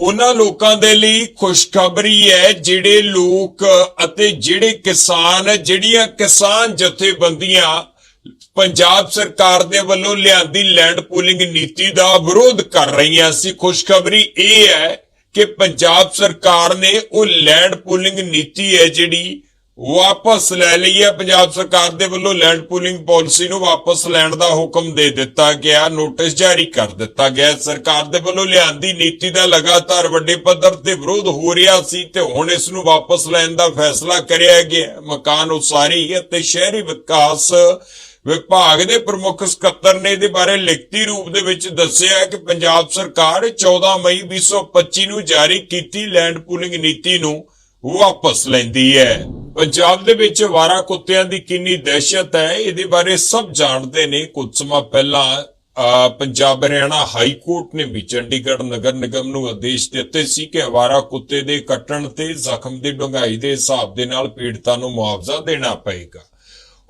ਉਹਨਾਂ ਲੋਕਾਂ ਦੇ ਲਈ ਖੁਸ਼ਖਬਰੀ ਹੈ ਜਿਹੜੇ ਲੋਕ ਅਤੇ ਜਿਹੜੇ ਕਿਸਾਨ, ਜਿਹੜੀਆਂ ਕਿਸਾਨ ਜਥੇਬੰਦੀਆਂ ਪੰਜਾਬ ਸਰਕਾਰ ਦੇ ਵੱਲੋਂ ਲਿਆਂਦੀ ਲੈਂਡ ਪੂਲਿੰਗ ਨੀਤੀ ਦਾ ਵਿਰੋਧ ਕਰ ਰਹੀਆਂ ਸੀ। ਖੁਸ਼ਖਬਰੀ ਇਹ ਹੈ ਕਿ ਪੰਜਾਬ ਸਰਕਾਰ ਨੇ ਉਹ ਲੈਂਡ ਪੂਲਿੰਗ ਨੀਤੀ ਹੈ ਜਿਹੜੀ ਵਾਪਸ ਲੈ ਲਈ ਹੈ ਪੰਜਾਬ ਸਰਕਾਰ ਦੇ ਵੱਲੋਂ ਲੈਂਡ ਪੂਲਿੰਗ ਪਾਲਿਸੀ ਨੂੰ ਵਾਪਸ ਲੈਣ ਦਾ ਹੁਕਮ ਦੇ ਦਿੱਤਾ ਗਿਆ। ਨੋਟਿਸ ਜਾਰੀ ਕਰ ਦਿੱਤਾ ਗਿਆ। ਸਰਕਾਰ ਦੇ ਵੱਲੋਂ ਲਿਆਂਦੀ ਨੀਤੀ ਦਾ ਲਗਾਤਾਰ ਵੱਡੇ ਪੱਧਰ ਤੇ ਵਿਰੋਧ ਹੋ ਰਿਹਾ ਸੀ ਤੇ ਹੁਣ ਇਸ ਨੂੰ ਵਾਪਸ ਲੈਣ ਦਾ ਫੈਸਲਾ ਕਰਿਆ ਗਿਆ। ਮਕਾਨ ਉਸਾਰੀ ਅਤੇ ਸ਼ਹਿਰੀ ਵਿਕਾਸ ਵਿਭਾਗ ਦੇ ਪ੍ਰਮੁੱਖ ਸਕੱਤਰ ਨੇ ਇਹਦੇ ਬਾਰੇ ਲਿਖਤੀ ਰੂਪ ਦੇ ਵਿੱਚ ਦੱਸਿਆ ਕਿ ਪੰਜਾਬ ਸਰਕਾਰ 14 ਮਈ 2025 ਨੂੰ ਜਾਰੀ ਕੀਤੀ ਲੈਂਡ ਪੂਲਿੰਗ ਨੀਤੀ ਨੂੰ ਵਾਪਸ ਲੈਂਦੀ ਹੈ। ਪੰਜਾਬ ਦੇ ਵਿੱਚ ਵਾਰਾ ਕੁੱਤਿਆਂ ਦੀ ਕਿੰਨੀ ਦਹਿਸ਼ਤ ਹੈ, ਇਹਦੇ ਬਾਰੇ ਸਭ ਜਾਣਦੇ ਨੇ। ਕੁਝ ਸਮਾਂ ਪਹਿਲਾਂ ਪੰਜਾਬ ਹਰਿਆਣਾ ਹਾਈ ਕੋਰਟ ਨੇ ਵੀ ਚੰਡੀਗੜ੍ਹ ਨਗਰ ਨਿਗਮ ਨੂੰ ਆਦੇਸ਼ ਦਿੱਤੇ ਸੀ ਕਿ ਅਵਾਰਾ ਕੁੱਤੇ ਦੇ ਕੱਟਣ ਤੇ ਜ਼ਖਮ ਦੀ ਡੂੰਘਾਈ ਦੇ ਹਿਸਾਬ ਦੇ ਨਾਲ ਪੀੜਤਾਂ ਨੂੰ ਮੁਆਵਜ਼ਾ ਦੇਣਾ ਪਏਗਾ।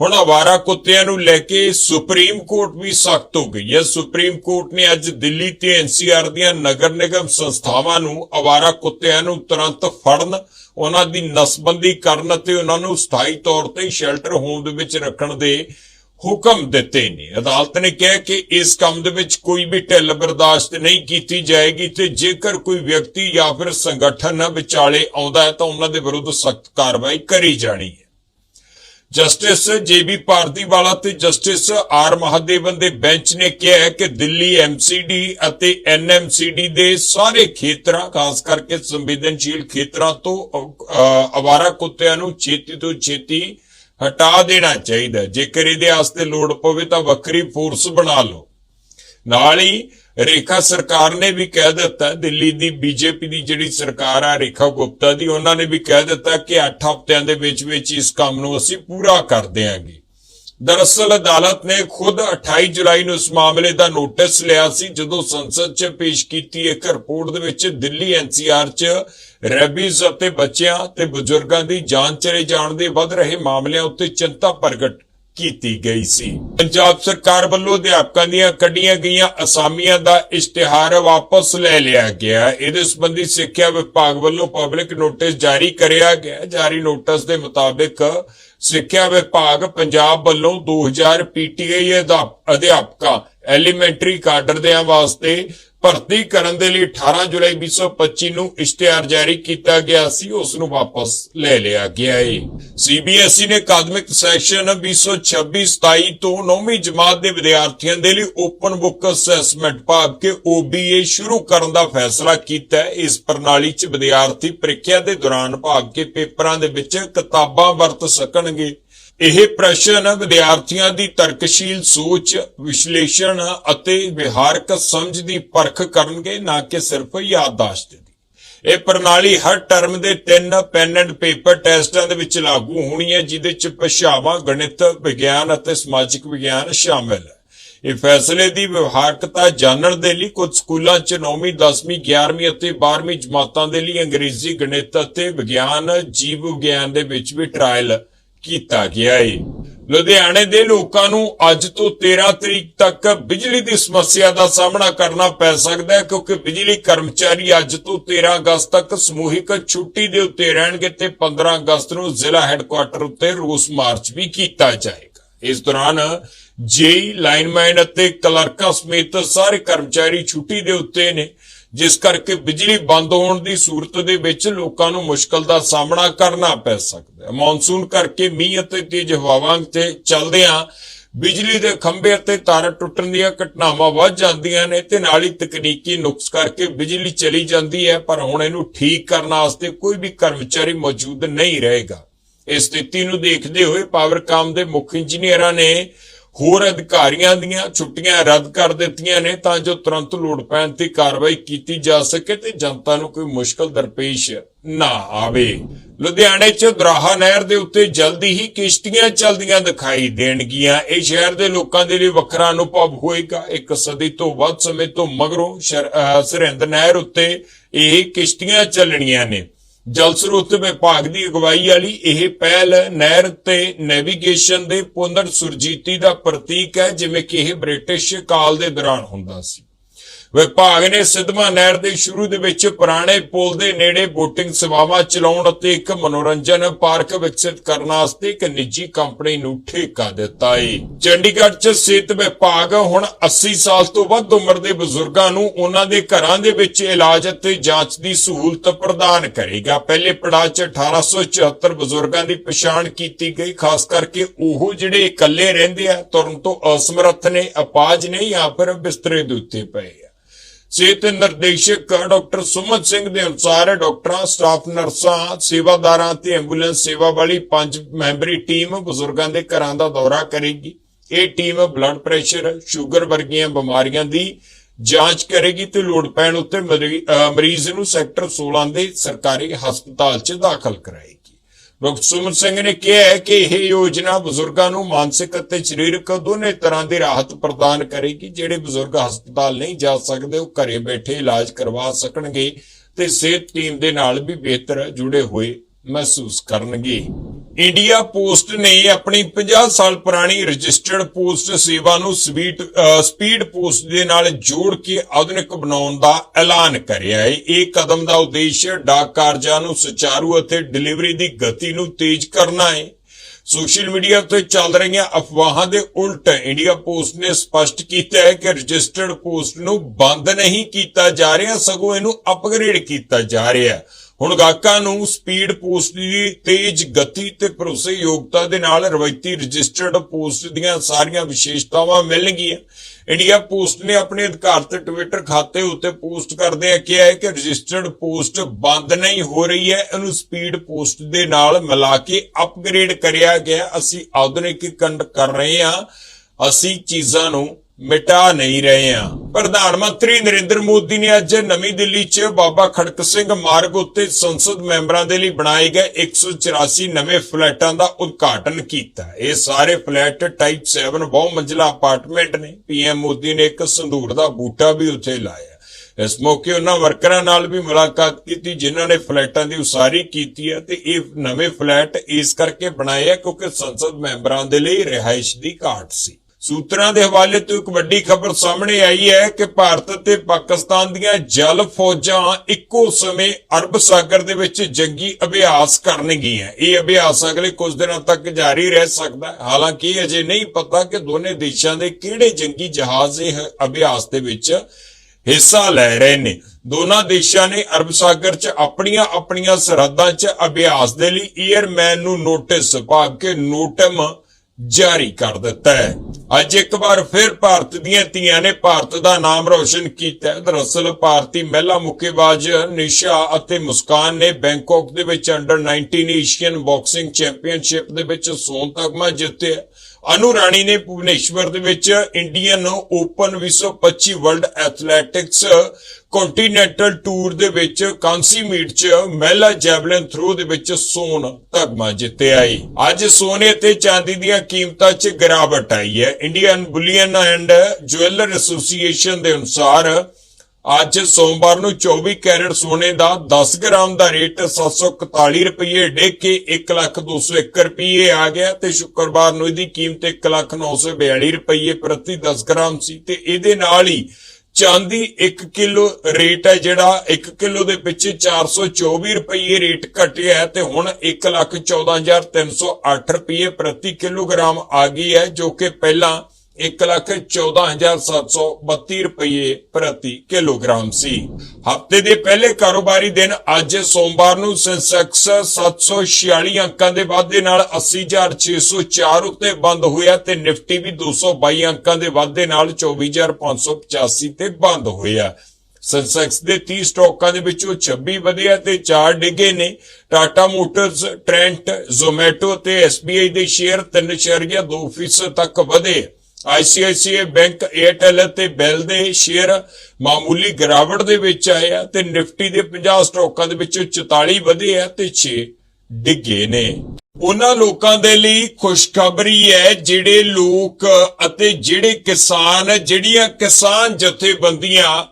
ਹੁਣ ਆਵਾਰਾ ਕੁੱਤਿਆਂ ਨੂੰ ਲੈ ਕੇ ਸੁਪਰੀਮ ਕੋਰਟ ਵੀ ਸਖਤ ਹੋ ਗਈ ਹੈ। ਸੁਪਰੀਮ ਕੋਰਟ ਨੇ ਅੱਜ ਦਿੱਲੀ ਤੇ ਐਨਸੀਆਰ ਦੀਆਂ ਨਗਰ ਨਿਗਮ ਸੰਸਥਾਵਾਂ ਨੂੰ ਆਵਾਰਾ ਕੁੱਤਿਆਂ ਨੂੰ ਤੁਰੰਤ ਫੜਨ ਉਹਨਾਂ ਦੀ ਨਸਬੰਦੀ ਕਰਨ ਅਤੇ ਉਹਨਾਂ ਨੂੰ ਸਥਾਈ ਤੌਰ ਤੇ ਸ਼ੈਲਟਰ ਹੋਮ ਦੇ ਵਿੱਚ ਰੱਖਣ ਦੇ ਹੁਕਮ ਦਿੱਤੇ ਨੇ। ਅਦਾਲਤ ਨੇ ਕਿਹਾ ਕਿ ਇਸ ਕੰਮ ਦੇ ਵਿੱਚ ਕੋਈ ਵੀ ਢਿੱਲ ਬਰਦਾਸ਼ਤ ਨਹੀਂ ਕੀਤੀ ਜਾਏਗੀ ਤੇ ਜੇਕਰ ਕੋਈ ਵਿਅਕਤੀ ਜਾਂ ਫਿਰ ਸੰਗਠਨ ਵਿਚਾਲੇ ਆਉਂਦਾ ਹੈ ਤਾਂ ਉਹਨਾਂ ਦੇ ਵਿਰੁੱਧ ਸਖਤ ਕਾਰਵਾਈ ਕਰੀ ਜਾਣੀ ਹੈ। ਜਸਟਿਸ ਜੇਬੀ ਭਾਰਤੀਵਾਲਾ ਤੇ ਜਸਟਿਸ ਆਰ ਮਹਾਦੇਵਨ ਦੇ ਬੈਂਚ ਨੇ ਕਿਹਾ ਹੈ ਕਿ ਦਿੱਲੀ ਐਮਸੀਡੀ ਅਤੇ ਐਨਐਮਸੀਡੀ ਦੇ ਸਾਰੇ ਖੇਤਰਾਂ, ਖਾਸ ਕਰਕੇ ਸੰਵੇਦਨਸ਼ੀਲ ਖੇਤਰਾਂ ਤੋਂ ਅਵਾਰਾ ਕੁੱਤਿਆਂ ਨੂੰ ਛੇਤੀ ਤੋਂ ਛੇਤੀ ਹਟਾ ਦੇਣਾ ਚਾਹੀਦਾ ਜੇਕਰ ਇਹਦੇ ਵਾਸਤੇ ਲੋੜ ਪਵੇ ਤਾਂ ਵੱਖਰੀ ਫੋਰਸ ਬਣਾ ਲਓ। ਨਾਲ ਹੀ ਰੇਖਾ ਸਰਕਾਰ ਨੇ ਵੀ ਕਹਿ ਦਿੱਤਾ, ਦਿੱਲੀ ਦੀ ਬੀਜੇਪੀ ਦੀ ਜਿਹੜੀ ਸਰਕਾਰ ਆ, ਰੇਖਾ ਗੁਪਤਾ ਦੀ, ਉਹਨਾਂ ਨੇ ਵੀ ਕਹਿ ਦਿੱਤਾ ਕਿ 8 ਹਫ਼ਤਿਆਂ ਦੇ ਵਿੱਚ ਵਿੱਚ ਇਸ ਕੰਮ ਨੂੰ ਅਸੀਂ ਪੂਰਾ ਕਰ ਦਿਆਂਗੇ। ਦਰਅਸਲ ਅਦਾਲਤ ਨੇ ਖੁਦ 28 ਜੁਲਾਈ ਨੂੰ ਇਸ ਮਾਮਲੇ ਦਾ ਨੋਟਿਸ ਲਿਆ ਸੀ, ਜਦੋਂ ਸੰਸਦ 'ਚ ਪੇਸ਼ ਕੀਤੀ ਇੱਕ ਰਿਪੋਰਟ ਦੇ ਵਿੱਚ ਦਿੱਲੀ ਐਨਸੀਆਰ 'ਚ ਰੈਬੀਜ਼ ਅਤੇ ਬੱਚਿਆਂ ਤੇ ਬਜ਼ੁਰਗਾਂ ਦੀ ਜਾਨ ਚਲੇ ਜਾਣ ਦੇ ਵੱਧ ਰਹੇ ਮਾਮਲਿਆਂ ਉੱਤੇ ਚਿੰਤਾ ਪ੍ਰਗਟ ਕੀਤੀ ਗਈ ਸੀ। ਪੰਜਾਬ ਸਰਕਾਰ ਵੱਲੋਂ ਅਧਿਆਪਕਾਂ ਦੀਆਂ ਕੱਢੀਆਂ ਗਈਆਂ ਅਸਾਮੀਆਂ ਦਾ ਇਸ਼ਤਿਹਾਰ ਵਾਪਸ ਲੈ ਲਿਆ ਗਿਆ। ਇਹਦੇ ਸੰਬੰਧੀ ਸਿੱਖਿਆ ਵਿਭਾਗ ਵੱਲੋਂ ਪਬਲਿਕ ਨੋਟਿਸ ਜਾਰੀ ਕਰਿਆ ਗਿਆ। ਜਾਰੀ ਨੋਟਿਸ ਦੇ ਮੁਤਾਬਿਕ ਸਿੱਖਿਆ ਵਿਭਾਗ ਪੰਜਾਬ ਵੱਲੋਂ 2000 ਪੀਟੀਆਈ ਅਧਿਆਪਕਾਂ, ਐਲੀਮੈਂਟਰੀ ਕਾਡਰ ਦਿਆਂ ਵਾਸਤੇ ਭਰਤੀ ਕਰਨ ਦੇ ਲਈ 18 ਜੁਲਾਈ 2025 ਨੂੰ ਇਸ਼ਤਿਹਾਰ ਜਾਰੀ ਕੀਤਾ ਗਿਆ ਸੀ, ਉਸ ਨੂੰ ਵਾਪਸ ਲੈ ਲਿਆ ਗਿਆ ਹੈ ਸੀਬੀਐਸਈ ਨੇ ਅਕਾਦਮਿਕ ਸੈਸ਼ਨ 2026-27 ਤੋਂ 9ਵੀਂ ਜਮਾਤ ਦੇ ਵਿਦਿਆਰਥੀਆਂ ਦੇ ਲਈ ਓਪਨ ਬੁੱਕ ਅਸੈਸਮੈਂਟ ਭਾਵ ਕਿ OBA ਸ਼ੁਰੂ ਕਰਨ ਦਾ ਫੈਸਲਾ ਕੀਤਾ ਹੈ ਇਸ ਪ੍ਰਣਾਲੀ 'ਚ ਵਿਦਿਆਰਥੀ ਪ੍ਰੀਖਿਆ ਦੇ ਦੌਰਾਨ ਭਾਗ ਕੇ ਪੇਪਰਾਂ ਦੇ ਵਿੱਚ ਕਿਤਾਬਾਂ ਵਰਤ ਸਕਣਗੇ। ਇਹ ਪ੍ਰਸ਼ਨ ਵਿਦਿਆਰਥੀਆਂ ਦੀ ਤਰਕਸ਼ੀਲ ਸੋਚ, ਵਿਸ਼ਲੇਸ਼ਣ ਅਤੇ ਵਿਹਾਰਕ ਸਮਝ ਦੀ ਪਰਖ ਕਰਨਗੇ, ਨਾ ਕਿ ਸਿਰਫ ਯਾਦਦਾਸ਼ਤ ਦੀ। ਇਹ ਪ੍ਰਣਾਲੀ ਹਰ ਟਰਮ ਦੇ ਤਿੰਨ ਪੈਨ ਐਂਡ ਪੇਪਰ ਟੈਸਟਾਂ ਦੇ ਵਿੱਚ ਲਾਗੂ ਹੋਣੀ ਹੈ ਜਿਦੇ ਚ ਭਾਸ਼ਾਵਾਂ, ਗਣਿਤ, ਵਿਗਿਆਨ ਅਤੇ ਸਮਾਜਿਕ ਵਿਗਿਆਨ ਸ਼ਾਮਿਲ ਹੈ। ਇਹ ਫੈਸਲੇ ਦੀ ਵਿਵਹਾਰਕਤਾ ਜਾਣਨ ਦੇ ਲਈ ਕੁਝ ਸਕੂਲਾਂ 'ਚ 9ਵੀਂ 10ਵੀਂ 11ਵੀਂ ਅਤੇ 12ਵੀਂ ਜਮਾਤਾਂ ਦੇ ਲਈ ਅੰਗਰੇਜ਼ੀ, ਗਣਿਤ ਅਤੇ ਵਿਗਿਆਨ ਜੀਵ ਵਿਗਿਆਨ ਦੇ ਵਿੱਚ ਵੀ ਟ੍ਰਾਇਲ ਕੀਤਾ ਗਿਆ ਹੈ ਲੁਧਿਆਣੇ ਦੇ ਲੋਕਾਂ ਨੂੰ ਅੱਜ ਤੋਂ 13 ਤਰੀਕ ਤੱਕ ਬਿਜਲੀ ਦੀ ਸਮੱਸਿਆ ਦਾ ਸਾਹਮਣਾ ਕਰਨਾ ਪੈ ਸਕਦਾ ਹੈ, ਕਿਉਂਕਿ ਬਿਜਲੀ ਕਰਮਚਾਰੀ ਅੱਜ ਤੋਂ 13 ਅਗਸਤ ਤੱਕ ਸਮੂਹਿਕ ਛੁੱਟੀ ਦੇ ਉੱਤੇ ਰਹਿਣਗੇ ਤੇ 15 ਅਗਸਤ ਨੂੰ ਜ਼ਿਲ੍ਹਾ ਹੈੱਡਕੁਆਟਰ ਉੱਤੇ ਰੋਸ ਮਾਰਚ ਵੀ ਕੀਤਾ ਜਾਏਗਾ। ਇਸ ਦੌਰਾਨ ਜੇਈ ਲਾਈਨਮੈਨ ਅਤੇ ਕਲਰਕਾਂ ਸਮੇਤ ਸਾਰੇ ਕਰਮਚਾਰੀ ਛੁੱਟੀ ਦੇ ਉੱਤੇ ਨੇ। ਜਿਸ ਕਰਕੇ ਬਿਜਲੀ ਬੰਦ ਹੋਣ ਦੀ ਸੂਰਤ ਦੇ ਵਿੱਚ ਲੋਕਾਂ ਨੂੰ ਮੁਸ਼ਕਲ ਦਾ ਸਾਹਮਣਾ ਕਰਨਾ ਪੈ ਸਕਦਾ ਹੈ। ਮੌਨਸੂਨ ਕਰਕੇ ਮੀਂਹ ਅਤੇ ਤੇਜ਼ ਹਵਾਵਾਂ ਤੇ ਚੱਲਦਿਆਂ ਬਿਜਲੀ ਦੇ ਖੰਭੇ ਅਤੇ ਤਾਰਾਂ ਟੁੱਟਣ ਦੀਆਂ ਘਟਨਾਵਾਂ ਵੱਧ ਜਾਂਦੀਆਂ ਨੇ ਤੇ ਨਾਲ ਹੀ ਤਕਨੀਕੀ ਨੁਕਸ ਕਰਕੇ ਬਿਜਲੀ ਚਲੀ ਜਾਂਦੀ ਹੈ, ਪਰ ਹੁਣ ਇਹਨੂੰ ਠੀਕ ਕਰਨ ਵਾਸਤੇ ਕੋਈ ਵੀ ਕਰਮਚਾਰੀ ਮੌਜੂਦ ਨਹੀਂ ਰਹੇਗਾ। ਇਸ ਸਥਿਤੀ ਨੂੰ ਦੇਖਦੇ ਹੋਏ ਪਾਵਰਕਾਮ ਦੇ ਮੁੱਖ ਇੰਜੀਨੀਅਰਾਂ ਨੇ ਹੋਰ ਅਧਿਕਾਰੀਆਂ ਦੀਆਂ ਛੁੱਟੀਆਂ ਰੱਦ ਕਰ ਦਿੱਤੀਆਂ ਨੇ ਤਾਂ ਜੋ ਤੁਰੰਤ ਲੋੜ ਪੈਣ ਤੇ ਕਾਰਵਾਈ ਕੀਤੀ ਜਾ ਸਕੇ ਤੇ ਜਨਤਾ ਨੂੰ ਕੋਈ ਮੁਸ਼ਕਲ ਦਰਪੇਸ਼ ਨਾ ਆਵੇ। ਲੁਧਿਆਣੇ 'ਚ ਦਰਾਹਾ ਨਹਿਰ ਦੇ ਉੱਤੇ ਜਲਦੀ ਹੀ ਕਿਸ਼ਤੀਆਂ ਚਲਦੀਆਂ ਦਿਖਾਈ ਦੇਣਗੀਆਂ। ਇਹ ਸ਼ਹਿਰ ਦੇ ਲੋਕਾਂ ਦੇ ਲਈ ਵੱਖਰਾ ਅਨੁਭਵ ਹੋਏਗਾ। ਇੱਕ ਸਦੀ ਤੋਂ ਵੱਧ ਸਮੇਂ ਤੋਂ ਮਗਰੋਂ ਸ਼ਰ- ਸਰਹਿੰਦ ਨਹਿਰ ਉੱਤੇ ਇਹ ਕਿਸ਼ਤੀਆਂ ਚੱਲਣੀਆਂ ਨੇ। ਜਲ ਸਰੋਤ ਵਿਭਾਗ ਦੀ ਅਗਵਾਈ ਵਾਲੀ ਇਹ ਪਹਿਲ ਨਹਿਰ ਤੇ ਨੈਵੀਗੇਸ਼ਨ ਦੇ ਪੁਨਰ ਸੁਰਜੀਤੀ ਦਾ ਪ੍ਰਤੀਕ ਹੈ, ਜਿਵੇਂ ਕਿ ਇਹ ਬ੍ਰਿਟਿਸ਼ ਕਾਲ ਦੇ ਦੌਰਾਨ ਹੁੰਦਾ ਸੀ। ਵਿਭਾਗ ਨੇ ਸਿੱਧਵਾਂ ਨਹਿਰ ਦੇ ਸ਼ੁਰੂ ਦੇ ਵਿੱਚ ਪੁਰਾਣੇ ਪੁਲ ਦੇ ਨੇੜੇ ਬੋਟਿੰਗ ਸੇਵਾਵਾਂ ਚਲਾਉਣ ਅਤੇ ਇੱਕ ਮਨੋਰੰਜਨ ਪਾਰਕ ਵਿਕਸਿਤ ਕਰਨ ਵਾਸਤੇ ਇੱਕ ਨਿੱਜੀ ਕੰਪਨੀ ਨੂੰ ਠੇਕਾ ਦਿੱਤਾ ਏ। ਚੰਡੀਗੜ੍ਹ 'ਚ ਸਿਹਤ ਵਿਭਾਗ ਹੁਣ 80 ਸਾਲ ਤੋਂ ਵੱਧ ਉਮਰ ਦੇ ਬਜ਼ੁਰਗਾਂ ਨੂੰ ਉਹਨਾਂ ਦੇ ਘਰਾਂ ਦੇ ਵਿੱਚ ਇਲਾਜ ਅਤੇ ਜਾਂਚ ਦੀ ਸਹੂਲਤ ਪ੍ਰਦਾਨ ਕਰੇਗਾ। ਪਹਿਲੇ ਪੜਾਅ 'ਚ 1874 ਬਜ਼ੁਰਗਾਂ ਦੀ ਪਛਾਣ ਕੀਤੀ ਗਈ, ਖਾਸ ਕਰਕੇ ਉਹ ਜਿਹੜੇ ਇਕੱਲੇ ਰਹਿੰਦੇ ਆ, ਤੁਰਨ ਤੋਂ ਅਸਮਰੱਥ ਨੇ, ਅਪਾਜ ਨੇ ਜਾਂ ਫਿਰ ਬਿਸਤਰੇ ਦੇ ਉੱਤੇ ਪਏ ਆ। ਸਿਹਤ ਨਿਰਦੇਸ਼ਕ ਡਾਕਟਰ ਸੁਮਨ ਸਿੰਘ ਦੇ ਅਨੁਸਾਰ ਡਾਕਟਰਾਂ, ਸਟਾਫ ਨਰਸਾਂ, ਸੇਵਾਦਾਰਾਂ ਤੇ ਐਂਬੂਲੈਂਸ ਸੇਵਾ ਵਾਲੀ ਪੰਜ ਮੈਂਬਰੀ ਟੀਮ ਬਜ਼ੁਰਗਾਂ ਦੇ ਘਰਾਂ ਦਾ ਦੌਰਾ ਕਰੇਗੀ। ਇਹ ਟੀਮ ਬਲੱਡ ਪ੍ਰੈਸ਼ਰ, ਸ਼ੂਗਰ ਵਰਗੀਆਂ ਬਿਮਾਰੀਆਂ ਦੀ ਜਾਂਚ ਕਰੇਗੀ ਤੇ ਲੋੜ ਪੈਣ ਉੱਤੇ ਮਰੀ- ਅਹ ਮਰੀਜ਼ ਨੂੰ ਸੈਕਟਰ 16 ਦੇ ਸਰਕਾਰੀ ਹਸਪਤਾਲ 'ਚ ਦਾਖਲ ਕਰਾਏਗੀ। ਡਾਕਟਰ ਸਿੰਘ ਨੇ ਕਿਹਾ ਕਿ ਇਹ ਯੋਜਨਾ ਬਜ਼ੁਰਗਾਂ ਨੂੰ ਮਾਨਸਿਕ ਅਤੇ ਸਰੀਰਕ ਦੋਨੇ ਤਰ੍ਹਾਂ ਦੀ ਰਾਹਤ ਪ੍ਰਦਾਨ ਕਰੇਗੀ, ਜਿਹੜੇ ਬਜ਼ੁਰਗ ਹਸਪਤਾਲ ਨਹੀਂ ਜਾ ਸਕਦੇ, ਉਹ ਘਰੇ ਬੈਠੇ ਇਲਾਜ ਕਰਵਾ ਸਕਣਗੇ ਤੇ ਸਿਹਤ ਟੀਮ ਦੇ ਨਾਲ ਵੀ ਬਿਹਤਰ ਜੁੜੇ ਹੋਏ ਮਹਿਸੂਸ ਕਰਨਗੇ। ਇੰਡੀਆ ਪੋਸਟ ਨੇ ਆਪਣੀ 50 ਸਾਲ ਪੁਰਾਣੀ ਰਜਿਸਟਰਡ ਪੋਸਟ ਸੇਵਾ ਨੂੰ ਸਪੀਡ ਪੋਸਟ ਦੇ ਨਾਲ ਜੋੜ ਕੇ ਆਧੁਨਿਕ ਬਣਾਉਣ ਦਾ ਐਲਾਨ ਕਰਿਆ ਹੈ। ਇਹ ਕਦਮ ਦਾ ਉਦੇਸ਼ ਡਾਕ ਕਾਰਜਾਂ ਨੂੰ ਸੁਚਾਰੂ ਅਤੇ ਡਿਲੀਵਰੀ ਦੀ ਗਤੀ ਨੂੰ ਤੇਜ਼ ਕਰਨਾ ਹੈ। ਸੋਸ਼ਲ ਮੀਡੀਆ ਤੇ ਚੱਲ ਰਹੀਆਂ ਅਫਵਾਹਾਂ ਦੇ ਉਲਟ ਇੰਡੀਆ ਪੋਸਟ ਨੇ ਸਪਸ਼ਟ ਕੀਤਾ ਹੈ ਕਿ ਰਜਿਸਟਰਡ ਪੋਸਟ ਨੂੰ ਬੰਦ ਨਹੀਂ ਕੀਤਾ ਜਾ ਰਿਹਾ, ਸਗੋਂ ਇਹਨੂੰ ਅਪਗ੍ਰੇਡ ਕੀਤਾ ਜਾ ਰਿਹਾ ਹੈ। ਹੁਣ ਗਾਹਕਾਂ ਨੂੰ ਸਪੀਡ ਪੋਸਟ ਦੀ ਤੇਜ਼ ਗਤੀ ਤੇ ਭਰੋਸੇਯੋਗਤਾ ਦੇ ਨਾਲ ਰਵਾਇਤੀ ਰਜਿਸਟਰਡ ਪੋਸਟ ਦੀਆਂ ਸਾਰੀਆਂ ਵਿਸ਼ੇਸ਼ਤਾਵਾਂ ਮਿਲਣਗੀਆਂ। ਇੰਡੀਆ ਪੋਸਟ ਨੇ ਆਪਣੇ ਅਧਿਕਾਰਤ ਟਵਿੱਟਰ ਖਾਤੇ ਉੱਤੇ ਪੋਸਟ ਕਰਦਿਆਂ ਕਿਹਾ ਹੈ ਕਿ ਰਜਿਸਟਰਡ ਪੋਸਟ ਬੰਦ ਨਹੀਂ ਹੋ ਰਹੀ ਹੈ। ਇਹਨੂੰ ਸਪੀਡ ਪੋਸਟ ਦੇ ਨਾਲ ਮਿਲਾ ਕੇ ਅਪਗ੍ਰੇਡ ਕਰਿਆ ਗਿਆ। ਅਸੀਂ ਆਧੁਨਿਕੀਕਰਨ ਕਰ ਰਹੇ ਹਾਂ। ਅਸੀਂ ਚੀਜ਼ਾਂ ਨੂੰ ਮਿਟਾ ਨਹੀਂ ਰਹੇ ਆ ਪ੍ਰਧਾਨ ਮੰਤਰੀ ਨਰਿੰਦਰ ਮੋਦੀ ਨੇ ਅੱਜ ਨਵੀਂ ਦਿੱਲੀ 'ਚ ਬਾਬਾ ਖੜਕ ਸਿੰਘ ਮਾਰਗ ਉੱਤੇ ਸੰਸਦ ਮੈਂਬਰਾਂ ਦੇ ਲਈ ਬਣਾਏ ਗਏ 184 ਨਵੇਂ ਫਲੈਟਾਂ ਦਾ ਉਦਘਾਟਨ ਕੀਤਾ। ਇਹ ਸਾਰੇ ਫਲੈਟ ਟਾਈਪ 7 ਬਹੁ ਮੰਜ਼ਲਾ ਅਪਾਰਟਮੈਂਟ ਨੇ। ਪੀਐਮ ਮੋਦੀ ਨੇ ਇੱਕ ਸੰਦੂਰ ਦਾ ਬੂਟਾ ਵੀ ਉੱਥੇ ਲਾਇਆ। ਇਸ ਮੌਕੇ ਉਹਨਾਂ ਵਰਕਰਾਂ ਨਾਲ ਵੀ ਮੁਲਾਕਾਤ ਕੀਤੀ, ਜਿਨ੍ਹਾਂ ਨੇ ਫਲੈਟਾਂ ਦੀ ਉਸਾਰੀ ਕੀਤੀ ਹੈ ਤੇ ਇਹ ਨਵੇਂ ਫਲੈਟ ਇਸ ਕਰਕੇ ਬਣਾਏ ਆ ਕਿਉਂਕਿ ਸੰਸਦ ਮੈਂਬਰਾਂ ਦੇ ਲਈ ਰਿਹਾਇਸ਼ ਦੀ ਘਾਟ ਸੀ। ਸੂਤਰਾਂ ਦੇ ਹਵਾਲੇ ਤੋਂ ਇੱਕ ਵੱਡੀ ਖਬਰ ਸਾਹਮਣੇ ਆਈ ਹੈ ਕਿ ਭਾਰਤ ਅਤੇ ਪਾਕਿਸਤਾਨ ਦੀਆਂ ਜਲ ਫੌਜਾਂ ਇੱਕੋ ਸਮੇਂ ਅਰਬ ਸਾਗਰ ਦੇ ਵਿੱਚ ਜੰਗੀ ਅਭਿਆਸ ਕਰਨਗੀਆਂ। ਇਹ ਅਭਿਆਸ ਅਗਲੇ ਕੁਝ ਦਿਨਾਂ ਤੱਕ ਜਾਰੀ ਰਹਿ ਸਕਦਾ ਹੈ। ਹਾਲਾਂਕਿ ਅਜੇ ਨਹੀਂ ਪਤਾ ਕਿ ਦੋਨੇ ਦੇਸ਼ਾਂ ਦੇ ਕਿਹੜੇ ਜੰਗੀ ਜਹਾਜ਼ ਇਹ ਅਭਿਆਸ ਦੇ ਵਿੱਚ ਹਿੱਸਾ ਲੈ ਰਹੇ ਨੇ। ਦੋਨਾਂ ਦੇਸ਼ਾਂ ਨੇ ਅਰਬ ਸਾਗਰ 'ਚ ਆਪਣੀਆਂ ਆਪਣੀਆਂ ਸਰਹੱਦਾਂ 'ਚ ਅਭਿਆਸ ਦੇ ਲਈ ਏਅਰਮੈਨ ਨੂੰ ਨੋਟਿਸ ਭਾਵ ਕੇ ਨੋਟਮ ਜਾਰੀ ਕਰ ਦਿੱਤਾ ਹੈ। ਅੱਜ ਇੱਕ ਵਾਰ ਫਿਰ ਭਾਰਤ ਦੀਆਂ ਧੀਆਂ ਨੇ ਭਾਰਤ ਦਾ ਨਾਮ ਰੌਸ਼ਨ ਕੀਤਾ ਹੈ। ਦਰਅਸਲ ਭਾਰਤੀ ਮਹਿਲਾ ਮੁੱਕੇਬਾਜ਼ ਨਿਸ਼ਾ ਅਤੇ ਮੁਸਕਾਨ ਨੇ ਬੈਂਕਾਕ ਦੇ ਵਿੱਚ ਅੰਡਰ 19 ਏਸ਼ੀਅਨ ਬਾਕਸਿੰਗ ਚੈਂਪੀਅਨਸ਼ਿਪ ਦੇ ਵਿੱਚ ਸੋਨ ਤਗਮਾ ਜਿੱਤਿਆ ਅਨੂ ਰਾਣੀ ਨੇ ਭੁਵਨੇਸ਼ਵਰ ਦੇ ਵਿੱਚ Indian Open 2025 World Athletics Continental Tour ਦੇ ਵਿੱਚ ਕਾਂਸੀ ਮੀਟ 'ਚ ਮਹਿਲਾ ਜੈਵਲਿਨ ਥਰੋ ਦੇ ਵਿੱਚ ਸੋਨ ਤਗਮਾ ਜਿੱਤਿਆ ਹੈ ਅੱਜ ਸੋਨੇ ਤੇ ਚਾਂਦੀ ਦੀਆਂ ਕੀਮਤਾਂ 'ਚ ਗਿਰਾਵਟ ਆਈ ਹੈ। Indian Bullion and Jeweller Association ਦੇ ਅਨੁਸਾਰ ਅੱਜ ਸੋਮਵਾਰ ਨੂੰ 24 ਕੈਰਟ ਸੋਨੇ ਦਾ 10 ਗ੍ਰਾਮ ਦਾ ਰੇਟ 741 ਰੁਪਏ ਡਿੱਗ ਕੇ 1,201 ਰੁਪਏ ਆ ਗਿਆ ਤੇ ਸ਼ੁੱਕਰਵਾਰ ਨੂੰ ਇਹਦੀ ਕੀਮਤ 1,942 ਰੁਪਏ ਪ੍ਰਤੀ 10 ਗ੍ਰਾਮ ਸੀ ਤੇ ਇਹਦੇ ਨਾਲ ਹੀ ਚਾਂਦੀ 1 ਕਿਲੋ ਰੇਟ ਹੈ ਜਿਹੜਾ 1 ਕਿਲੋ ਦੇ ਪਿੱਛੇ 424 ਰੁਪਏ ਰੇਟ ਘਟਿਆ ਤੇ ਹੁਣ 114308 ਰੁਪਏ ਪ੍ਰਤੀ ਕਿਲੋਗ੍ਰਾਮ ਆ ਗਈ ਹੈ ਜੋ ਕਿ ਪਹਿਲਾਂ 114732 ਰੁਪਏ ਪ੍ਰਤੀ ਕਿਲੋਗ੍ਰਾਮ ਸੀ। ਹਫ਼ਤੇ ਦੇ ਪਹਿਲੇ ਕਾਰੋਬਾਰੀ ਦਿਨ ਅੱਜ ਸੋਮਵਾਰ ਨੂੰ ਸੈਂਸੈਕਸ 746 ਅੰਕਾਂ ਦੇ ਵਾਧੇ ਨਾਲ 80604 ਉੱਤੇ ਬੰਦ ਹੋਇਆ ਤੇ ਨਿਫਟੀ ਵੀ 222 ਅੰਕਾਂ ਦੇ ਵਾਧੇ ਨਾਲ 24585 ਤੇ ਬੰਦ ਹੋਇਆ। ਸੈਂਸੈਕਸ ਦੇ 30 ਸਟਾਕਾਂ ਦੇ ਵਿੱਚੋਂ 26 ਵਧਿਆ ਤੇ 4 ਡਿੱਗੇ ਨੇ। ਟਾਟਾ ਮੋਟਰਸ ਟ੍ਰੈਂਟ, ਜ਼ੋਮੈਟੋ ਤੇ SBI ਦੇ ਸ਼ੇਅਰ 3.2% ਤੱਕ ਵਧੇ। ICICI ਬੈਂਕ 에ਅਰਟੈਲ ਅਤੇ ਬੈਲ ਦੇ ਸ਼ੇਅਰ ਮਾਮੂਲੀ ਗਿਰਾਵਟ ਦੇ ਵਿੱਚ ਆਏ ਆ ਤੇ ਨਿਫਟੀ ਦੇ 50 ਸਟਾਕਾਂ ਦੇ ਵਿੱਚੋਂ 44 ਵਧੇ ਆ ਤੇ 6 ਡਿੱਗੇ ਨੇ। ਉਹਨਾਂ ਲੋਕਾਂ ਦੇ ਲਈ ਖੁਸ਼ਖਬਰੀ ਹੈ ਜਿਹੜੇ ਲੋਕ ਅਤੇ ਜਿਹੜੇ ਕਿਸਾਨ, ਜਿਹੜੀਆਂ ਕਿਸਾਨ ਜਥੇਬੰਦੀਆਂ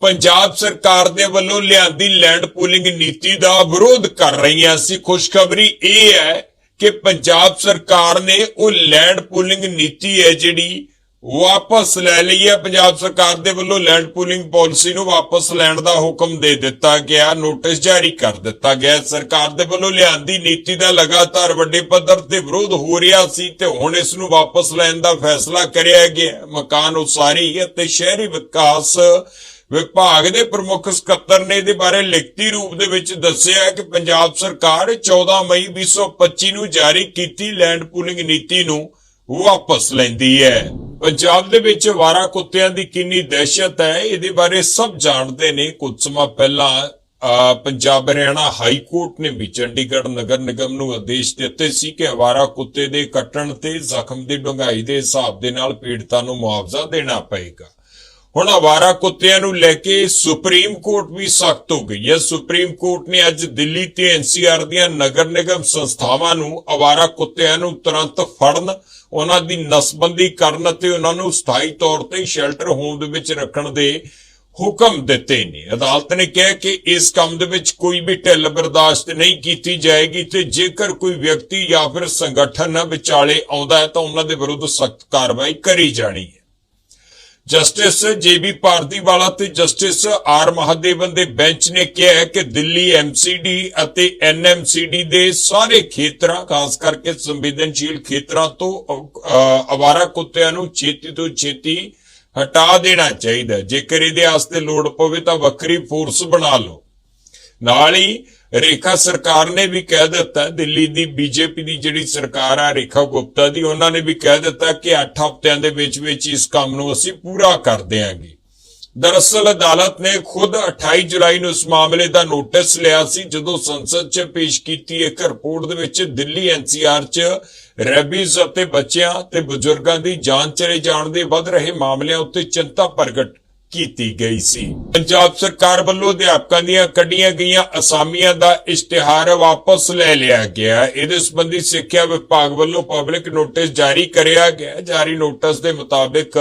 ਪੰਜਾਬ ਸਰਕਾਰ ਦੇ ਵੱਲੋਂ ਲਿਆਂਦੀ ਲੈਂਡ ਪੂਲਿੰਗ ਨੀਤੀ ਦਾ ਵਿਰੋਧ ਕਰ ਰਹੀਆਂ ਸੀ। ਖੁਸ਼ਖਬਰੀ ਇਹ ਹੈ ਕਿ ਪੰਜਾਬ ਸਰਕਾਰ ਨੇ ਉਹ ਲੈਂਡ ਪੂਲਿੰਗ ਨੀਤੀ ਹੈ ਜਿਹੜੀ, ਵਾਪਸ ਲੈ ਲਈ ਹੈ। ਪੰਜਾਬ ਸਰਕਾਰ ਦੇ ਵੱਲੋਂ ਲੈਂਡ ਪੂਲਿੰਗ ਪਾਲਿਸੀ ਨੂੰ ਵਾਪਸ ਲੈਣ ਦਾ ਹੁਕਮ ਦੇ ਦਿੱਤਾ ਗਿਆ ਨੋਟਿਸ ਜਾਰੀ ਕਰ ਦਿੱਤਾ ਗਿਆ। ਸਰਕਾਰ ਦੇ ਵੱਲੋਂ ਲਿਆਂਦੀ ਨੀਤੀ ਦਾ ਲਗਾਤਾਰ ਵੱਡੇ ਪੱਧਰ ਤੇ ਵਿਰੋਧ ਹੋ ਰਿਹਾ ਸੀ ਤੇ ਹੁਣ ਇਸ ਨੂੰ ਵਾਪਸ ਲੈਣ ਦਾ ਫੈਸਲਾ ਕਰਿਆ ਗਿਆ। ਮਕਾਨ ਉਸਾਰੀ ਅਤੇ ਸ਼ਹਿਰੀ ਵਿਕਾਸ ਵਿਭਾਗ ਦੇ ਪ੍ਰਮੁੱਖ ਸਕੱਤਰ ਨੇ ਇਹਦੇ ਬਾਰੇ ਲਿਖਤੀ ਰੂਪ ਦੇ ਵਿੱਚ ਦੱਸਿਆ ਕਿ ਪੰਜਾਬ ਸਰਕਾਰ 14 ਮਈ 2025 ਨੂੰ ਜਾਰੀ ਕੀਤੀ ਲੈਂਡ ਪੂਲਿੰਗ ਨੀਤੀ ਨੂੰ ਵਾਪਸ ਲੈਂਦੀ ਹੈ। ਪੰਜਾਬ ਦੇ ਵਿੱਚ ਵਾਰਾ ਕੁੱਤਿਆਂ ਦੀ ਕਿੰਨੀ ਦਹਿਸ਼ਤ ਹੈ, ਇਹਦੇ ਬਾਰੇ ਸਭ ਜਾਣਦੇ ਨੇ। ਕੁਝ ਸਮਾਂ ਪਹਿਲਾਂ ਪੰਜਾਬ ਹਰਿਆਣਾ ਹਾਈ ਕੋਰਟ ਨੇ ਵੀ ਚੰਡੀਗੜ੍ਹ ਨਗਰ ਨਿਗਮ ਨੂੰ ਆਦੇਸ਼ ਦਿੱਤੇ ਸੀ ਕਿ ਅਵਾਰਾ ਕੁੱਤੇ ਦੇ ਕੱਟਣ ਤੇ ਜ਼ਖਮ ਦੀ ਡੂੰਘਾਈ ਦੇ ਹਿਸਾਬ ਦੇ ਨਾਲ ਪੀੜਤਾਂ ਨੂੰ ਮੁਆਵਜ਼ਾ ਦੇਣਾ ਪਏਗਾ। ਹੁਣ ਆਵਾਰਾ ਕੁੱਤਿਆਂ ਨੂੰ ਲੈ ਕੇ ਸੁਪਰੀਮ ਕੋਰਟ ਵੀ ਸਖਤ ਹੋ ਗਈ ਹੈ। ਸੁਪਰੀਮ ਕੋਰਟ ਨੇ ਅੱਜ ਦਿੱਲੀ ਤੇ ਐਨਸੀਆਰ ਦੀਆਂ ਨਗਰ ਨਿਗਮ ਸੰਸਥਾਵਾਂ ਨੂੰ ਆਵਾਰਾ ਕੁੱਤਿਆਂ ਨੂੰ ਤੁਰੰਤ ਫੜਨ, ਉਹਨਾਂ ਦੀ ਨਸਬੰਦੀ ਕਰਨ ਅਤੇ ਉਹਨਾਂ ਨੂੰ ਸਥਾਈ ਤੌਰ ਤੇ ਸ਼ੈਲਟਰ ਹੋਮ ਦੇ ਵਿੱਚ ਰੱਖਣ ਦੇ ਹੁਕਮ ਦਿੱਤੇ ਨੇ। ਅਦਾਲਤ ਨੇ ਕਿਹਾ ਕਿ ਇਸ ਕੰਮ ਦੇ ਵਿੱਚ ਕੋਈ ਵੀ ਢਿੱਲ ਬਰਦਾਸ਼ਤ ਨਹੀਂ ਕੀਤੀ ਜਾਏਗੀ ਤੇ ਜੇਕਰ ਕੋਈ ਵਿਅਕਤੀ ਜਾਂ ਫਿਰ ਸੰਗਠਨ ਵਿਚਾਲੇ ਆਉਂਦਾ ਹੈ ਤਾਂ ਉਹਨਾਂ ਦੇ ਵਿਰੁੱਧ ਸਖਤ ਕਾਰਵਾਈ ਕਰੀ ਜਾਣੀ ਹੈ। ਜਸਟਿਸ ਜੇਬੀ ਭਾਰਤੀਵਾਲਾ ਤੇ ਜਸਟਿਸ ਆਰ ਮਹਾਦੇਵਨ ਦੇ ਬੈਂਚ ਨੇ ਕਿਹਾ ਹੈ ਕਿ ਦਿੱਲੀ ਐਮਸੀਡੀ ਅਤੇ ਐਨਐਮਸੀਡੀ ਦੇ ਸਾਰੇ ਖੇਤਰਾਂ ਖਾਸ ਕਰਕੇ ਸੰਵੇਦਨਸ਼ੀਲ ਖੇਤਰਾਂ ਤੋਂ ਅਹ, ਅਵਾਰਾ ਕੁੱਤਿਆਂ ਨੂੰ ਛੇਤੀ ਤੋਂ ਛੇਤੀ ਹਟਾ ਦੇਣਾ ਚਾਹੀਦਾ ਜੇਕਰ ਇਹਦੇ ਵਾਸਤੇ ਲੋੜ ਪਵੇ ਤਾਂ ਵੱਖਰੀ ਫੋਰਸ ਬਣਾ ਲਓ। ਨਾਲ ਹੀ ਰੇਖਾ ਸਰਕਾਰ ਨੇ ਵੀ ਕਹਿ ਦਿੱਤਾ, ਦਿੱਲੀ ਦੀ ਬੀਜੇਪੀ ਦੀ ਜਿਹੜੀ ਸਰਕਾਰ ਆ, ਰੇਖਾ ਗੁਪਤਾ ਦੀ, ਉਹਨਾਂ ਨੇ ਵੀ ਕਹਿ ਦਿੱਤਾ ਕਿ 8 ਹਫ਼ਤਿਆਂ ਦੇ ਵਿੱਚ ਵਿੱਚ ਇਸ ਕੰਮ ਨੂੰ ਅਸੀਂ ਪੂਰਾ ਕਰ ਦਿਆਂਗੇ। ਦਰਅਸਲ ਅਦਾਲਤ ਨੇ ਖੁਦ 28 ਜੁਲਾਈ ਨੂੰ ਇਸ ਮਾਮਲੇ ਦਾ ਨੋਟਿਸ ਲਿਆ ਸੀ, ਜਦੋਂ ਸੰਸਦ 'ਚ ਪੇਸ਼ ਕੀਤੀ ਇੱਕ ਰਿਪੋਰਟ ਦੇ ਵਿੱਚ ਦਿੱਲੀ ਐਨਸੀਆਰ 'ਚ ਰੈਬੀਜ਼ ਅਤੇ ਬੱਚਿਆਂ ਤੇ ਬਜ਼ੁਰਗਾਂ ਦੀ ਜਾਨ ਚਲੇ ਜਾਣ ਦੇ ਵੱਧ ਰਹੇ ਮਾਮਲਿਆਂ ਉੱਤੇ ਚਿੰਤਾ ਪ੍ਰਗਟ ਕੀਤੀ ਗਈ ਸੀ ਪੰਜਾਬ ਸਰਕਾਰ ਵੱਲੋਂ ਅਧਿਆਪਕਾਂ ਦੀਆਂ ਕੱਢੀਆਂ ਗਈਆਂ ਅਸਾਮੀਆਂ ਦਾ ਇਸ਼ਤਿਹਾਰ ਵਾਪਸ ਲੈ ਲਿਆ ਗਿਆ ਹੈ। ਇਹਦੇ ਸੰਬੰਧੀ ਸਿੱਖਿਆ ਵਿਭਾਗ ਵੱਲੋਂ ਪਬਲਿਕ ਨੋਟਿਸ ਜਾਰੀ ਕਰਿਆ ਗਿਆ ਜਾਰੀ ਨੋਟਿਸ ਦੇ ਮੁਤਾਬਿਕ